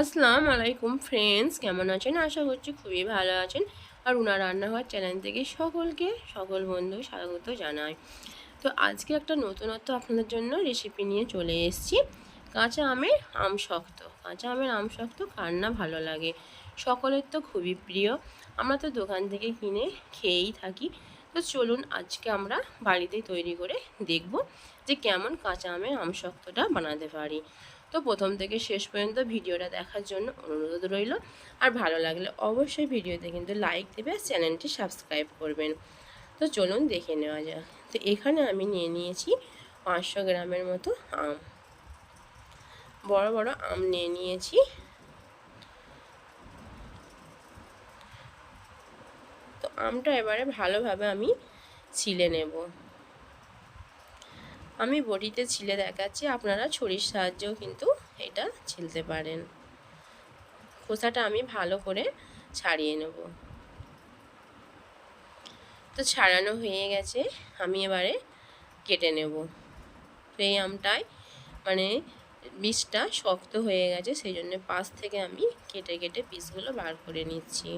আসসালামু আলাইকুম ফ্রেন্ডস কেমন আছেন? আশা করছি খুবই ভালো আছেন। আর উনার রান্নাঘর চ্যানেল থেকে সকলকে, সকল বন্ধু স্বাগত জানাই। তো আজকে একটা নতুনত্ব আপনাদের জন্য রেসিপি নিয়ে চলে এসেছি। কাঁচা আমের আম শক্ত। কাঁচা আমের আম শক্ত কার না ভালো লাগে? সকলের তো খুবই প্রিয়। আমরা তো দোকান থেকে কিনে খেয়েই থাকি। তো চলুন আজকে আমরা বাড়িতেই তৈরি করে দেখব যে কেমন কাঁচা আমের আম শক্তটা বানাতে পারি। তো প্রথম থেকে শেষ পর্যন্ত ভিডিওটা দেখার জন্য অনুরোধ রইল। আর ভালো লাগলে অবশ্যই ভিডিওতে কিন্তু লাইক দেবে আর চ্যানেলটি সাবস্ক্রাইব করবেন। তো চলুন দেখে নেওয়া যাক। তো এখানে আমি নিয়ে নিয়েছি পাঁচশো গ্রামের মতো আম। বড় বড় আম নিয়ে নিয়েছি। তো আমটা এবারে ভালোভাবে আমি ছিলে নেব। আমি বটিতে ছিলে দেখাচ্ছি, আপনারা ছুরির সাহায্যেও কিন্তু এটা ছিলতে পারেন। খোসাটা আমি ভালো করে ছাড়িয়ে নেব। তো ছাড়ানো হয়ে গেছে, আমি এবারে কেটে নেব। তো এই আমটায় মানে বীজটা শক্ত হয়ে গেছে, সেই জন্য পাশ থেকে আমি কেটে কেটে পিসগুলো বার করে নিচ্ছি।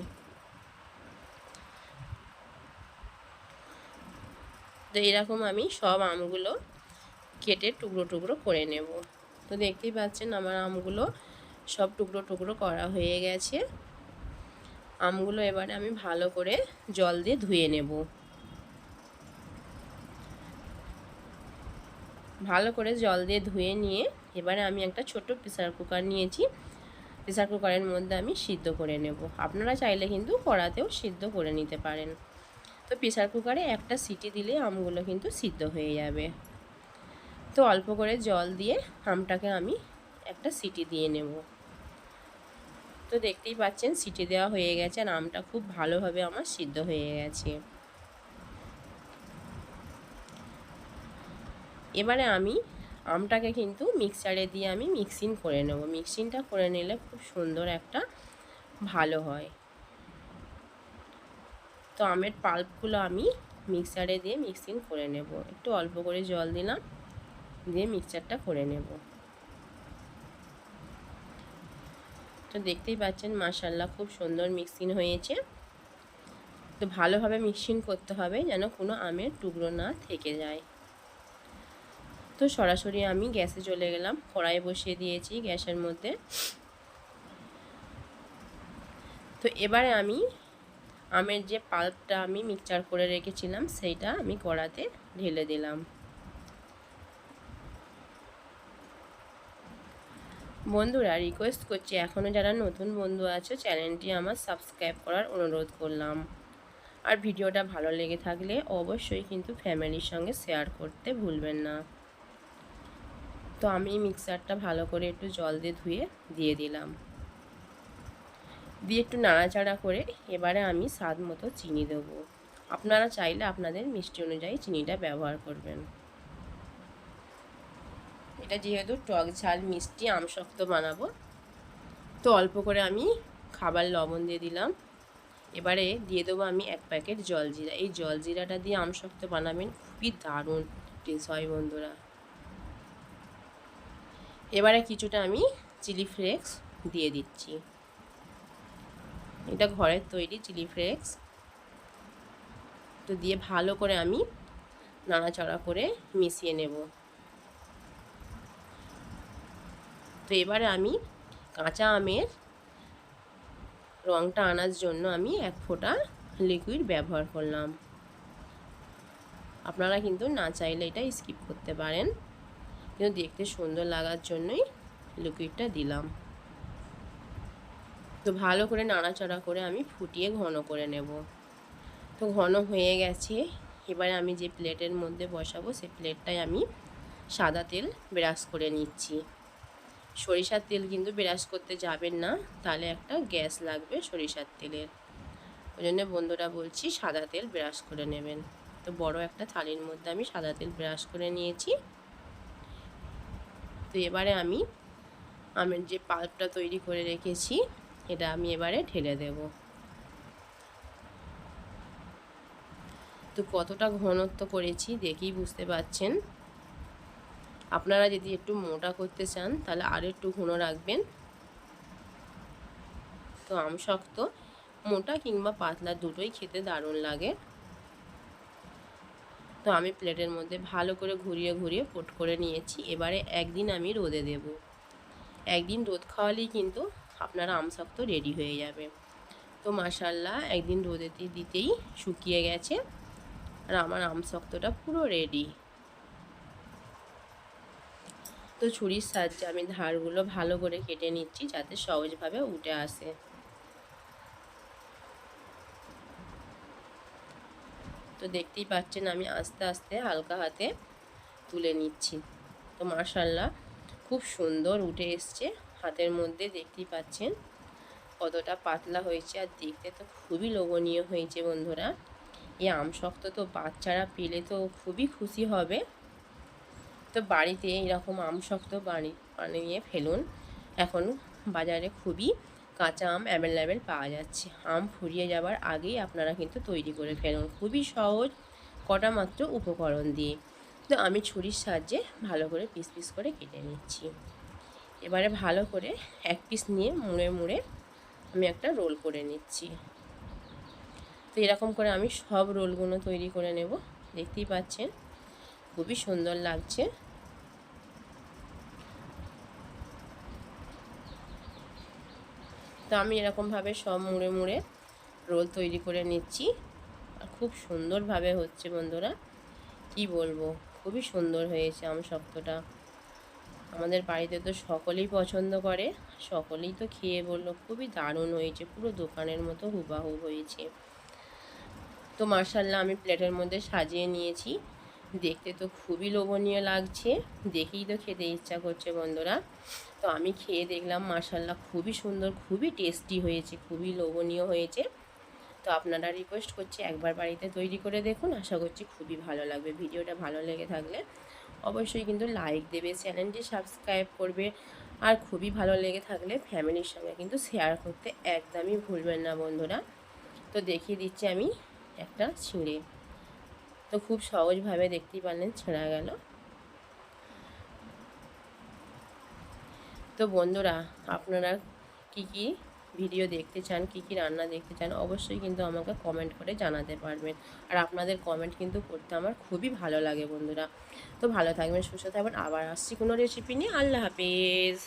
তো এরকম আমি সব আমগুলো কেটে টুকরো টুকরো করে নেব। তো দেখতেই পাচ্ছেন আমার আমগুলো সব টুকরো টুকরো করা হয়ে গেছে। আমগুলো এবারে আমি ভালো করে জল দিয়ে ধুয়ে নেব। ভালো করে জল দিয়ে ধুয়ে নিয়ে এবারে আমি একটা ছোট প্রেসার কুকার নিয়েছি। প্রেসার কুকারের মধ্যে আমি সিদ্ধ করে নেব। আপনারা চাইলে কিন্তু কড়াতেও সিদ্ধ করে নিতে পারেন। তো প্রেসার কুকারে একটা সিটি দিলে আমগুলো কিন্তু সিদ্ধ হয়ে যাবে। তো অল্প করে জল দিয়ে আমটাকে আমি একটা সিটি দিয়ে নেব। তো দেখতেই পাচ্ছেন সিটি দেওয়া হয়ে গেছে আর আমটা খুব ভালোভাবে আমার সিদ্ধ হয়ে গেছে। এবারে আমি আমটাকে কিন্তু মিক্সারে দিয়ে আমি মিক্সিং করে নেব। মিক্সিংটা করে নিলে খুব সুন্দর একটা ভালো হয়। তো আমের পাল্পগুলো আমি মিক্সারে দিয়ে মিক্সিং করে নেব। একটু অল্প করে জল দিলাম। দিয়ে মিক্সচারটা করে নেব। তো দেখতেই পাচ্ছেন মাসাল্লাহ খুব সুন্দর মিক্সিং হয়েছে। তো ভালোভাবে মিক্সিং করতে হবে যেন কোনো আমের টুকরো না থেকে যায়। তো সরাসরি আমি গ্যাসে চলে গেলাম কড়াই বসিয়ে দিয়েছি গ্যাসের মধ্যে। তো এবারে আমি আমের যে পাল্পটা আমি মিক্সচার করে রেখেছিলাম, সেইটা আমি কড়াতে ঢেলে দিলাম। বন্ধুরা রিকোয়েস্ট করছি এখনও যারা নতুন বন্ধু আছে চ্যানেলটি আমার সাবস্ক্রাইব করার অনুরোধ করলাম। আর ভিডিওটা ভালো লেগে থাকলে অবশ্যই কিন্তু ফ্যামিলির সঙ্গে শেয়ার করতে ভুলবেন না। তো আমি মিক্সারটা ভালো করে একটু জল দিয়ে ধুয়ে দিয়ে দিলাম। দিয়ে একটু নাড়াচাড়া করে এবারে আমি স্বাদ মতো চিনি দেবো। আপনারা চাইলে আপনাদের মিষ্টি অনুযায়ী চিনিটা ব্যবহার করবেন। এটা যেহেতু টক ঝাল, মিষ্টি আমশক্ত বানাবো। তো অল্প করে আমি খাবার লবণ দিয়ে দিলাম। এবারে দিয়ে দেবো আমি এক প্যাকেট জল জিরা। এই জল জিরাটা দিয়ে আমশক্ত বানাবেন, খুবই দারুণ টেস্ট হয় বন্ধুরা। এবারে কিছুটা আমি চিলি ফ্লেক্স দিয়ে দিচ্ছি। এটা ঘরের তৈরি চিলি ফ্লেক্স। তো দিয়ে ভালো করে আমি নাড়াচাড়া করে মিশিয়ে নেব। তো এবারে আমি কাঁচা আমের রঙটা আনার জন্য আমি এক ফোঁটা লিকুইড ব্যবহার করলাম। আপনারা কিন্তু না চাইলে এটা স্কিপ করতে পারেন। কিন্তু দেখতে সুন্দর লাগার জন্যই লিকুইডটা দিলাম। তো ভালো করে নাড়াচাড়া করে আমি ফুটিয়ে ঘন করে নেব। তো ঘন হয়ে গেছে। এবারে আমি যে প্লেটের মধ্যে বসাবো সেই প্লেটটায় আমি সাদা তেল ব্রাশ করে নিচ্ছি। সরিষার তেল কিন্তু ব্রাশ করতে যাবেন না, তাহলে একটা গ্যাস লাগবে সরিষার তেলের। ওই জন্য বন্ধুরা বলছি সাদা তেল ব্রাশ করে নেবেন। তো বড় একটা থালির মধ্যে আমি সাদা তেল ব্রাশ করে নিয়েছি। তো এবারে আমি আমের যে পাল্পটা তৈরি করে রেখেছি, এটা আমি এবারে ঢেলে দেব। তো কতটা ঘনত্ব করেছি দেখেই বুঝতে পাচ্ছেন। আপনারা যদি একটু মোটা করতে চান, তাহলে আর একটু ঘন রাখবেন। তো আম শক্ত, মোটা কিংবা পাতলা দুটোই খেতে দারুণ লাগে। তো আমি প্লেটের মধ্যে ভালো করে ঘুরিয়ে ঘুরিয়ে পোট করে নিয়েছি। এবারে একদিন আমি রোদে দেব। একদিন রোদ খাওয়ালেই কিন্তু আপনার আম শক্ত রেডি হয়ে যাবে। তো মাসাল্লাহ একদিন রোদে দিতেই শুকিয়ে গেছে। আর আমার আম শক্তটা পুরো রেডি। তো ছুরির সাহায্যে আমি ধারগুলো ভালো করে কেটে নিচ্ছি যাতে সহজভাবে উঠে আসে। তো দেখতেই পাচ্ছেন আমি আস্তে আস্তে হালকা হাতে তুলে নিচ্ছি। তো মার্শাল্লাহ খুব সুন্দর উঠে এসছে। হাতের মধ্যে দেখতেই পাচ্ছেন কতটা পাতলা হয়েছে আর দেখতে তো খুবই লোভনীয় হয়েছে বন্ধুরা। এই আম শক্ত তো বাচ্চারা পেলে তো খুবই খুশি হবে। তো বাড়িতে এরকম আম শক্ত বাড়ি বানিয়ে ফেলুন। এখন বাজারে খুবই কাঁচা আম অ্যাভেলেবেল পাওয়া যাচ্ছে। আম ফুরিয়ে যাবার আগেই আপনারা কিন্তু তৈরি করে ফেলুন। খুবই সহজ, কটা মাত্র উপকরণ দিয়ে। তো আমি ছুরির সাহায্যে ভালো করে পিস পিস করে কেটে নিচ্ছি। এবারে ভালো করে এক পিস নিয়ে মুড়ে মুড়ে আমি একটা রোল করে নিচ্ছি। তো এরকম করে আমি সব রোলগুলো তৈরি করে নেব। দেখতেই পাচ্ছেন? খুবই সুন্দর লাগছে। তো আমি এরকমভাবে সব মুড়ে মুড়ে রোল তৈরি করে নিচ্ছি। আর খুব সুন্দরভাবে হচ্ছে বন্ধুরা। কি বলব? খুবই সুন্দর হয়েছে আম শক্তটা আমাদের বাড়িতে তো সকলেই পছন্দ করে। সকলেই তো খেয়ে বলল, খুবই দারুণ হয়েছে। পুরো দোকানের মতো হুবাহু হয়েছে। তো মার্শাল্লাহ আমি প্লেটের মধ্যে সাজিয়ে নিয়েছি। দেখতে তো খুবই লোভনীয় লাগছে। দেখেই তো খেতে ইচ্ছা করছে বন্ধুরা। তো আমি খেয়ে দেখলাম মার্শাল্লাহ খুবই সুন্দর, খুবই টেস্টি হয়েছে, খুবই লোভনীয় হয়েছে। তো আপনারা রিকোয়েস্ট করছি একবার বাড়িতে তৈরি করে দেখুন। আশা করছি খুবই ভালো লাগবে। ভিডিওটা ভালো লেগে থাকলে অবশ্যই কিন্তু লাইক দেবে চ্যানেলটি সাবস্ক্রাইব করবে। আর খুবই ভালো লেগে থাকলে ফ্যামিলির সঙ্গে কিন্তু শেয়ার করতে একদমই ভুলবেন না বন্ধুরা। তো দেখিয়ে দিচ্ছি আমি একটা ছিঁড়ে। তো খুব সহজভাবে দেখতেই পারলেন ছেঁড়া গেল। তো বন্ধুরা, আপনারা কি কি ভিডিও দেখতে চান, কি কি রান্না দেখতে চান, অবশ্যই কিন্তু আমাকে কমেন্ট করে জানাতে পারবেন। আর আপনাদের কমেন্ট কিন্তু করতে আমার খুবই ভালো লাগে বন্ধুরা। তো ভালো থাকবেন, সুস্থ থাকবেন। আবার আসছি কোনো রেসিপি নিয়ে। আল্লাহ হাফিজ।